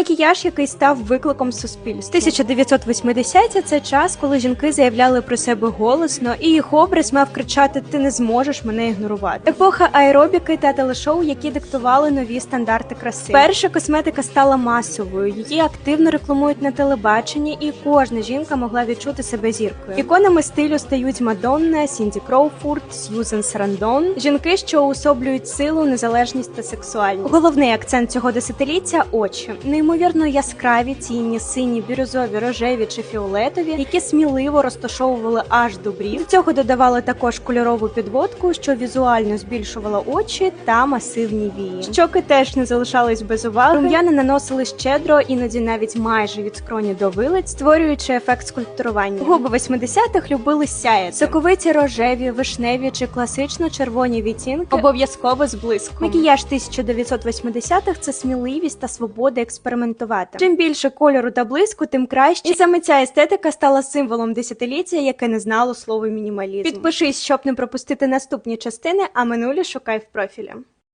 Макіяж, який став викликом суспільства. 1980 – це час, коли жінки заявляли про себе голосно, і їх образ мав кричати Ти не зможеш мене ігнорувати. Епоха аеробіки та телешоу, які диктували нові стандарти краси. Перша косметика стала масовою. Її активно рекламують на телебаченні, і кожна жінка могла відчути себе зіркою. Іконами стилю стають Мадонна, Сінді Кроуфорд, Сьюзен Сарандон. Жінки, що уособлюють силу, незалежність та сексуальність. Головний акцент цього десятиліття очі. Неймовірно яскраві, цінні, сині, бірюзові, рожеві чи фіолетові, які сміливо розташовували аж до брів. До цього додавали також кольорову підводку, що візуально збільшувала очі та масивні вії. Щоки теж не залишались без уваги. Рум'яна наносили щедро, іноді навіть майже від скроні до вилиць, створюючи ефект скульптурування. Губи 80-х любили сяяти. Соковиті рожеві, вишневі чи класично червоні відтінки обов'язково з блиском. Макіяж 1980-х – це сміливість та свобода експериментувати. Чим більше кольору та блиску, тим краще. І саме ця естетика стала символом десятиліття, яке не знало слово мінімалізм. Підпишись, щоб не пропустити наступні частини, а минулі шукай в профілі.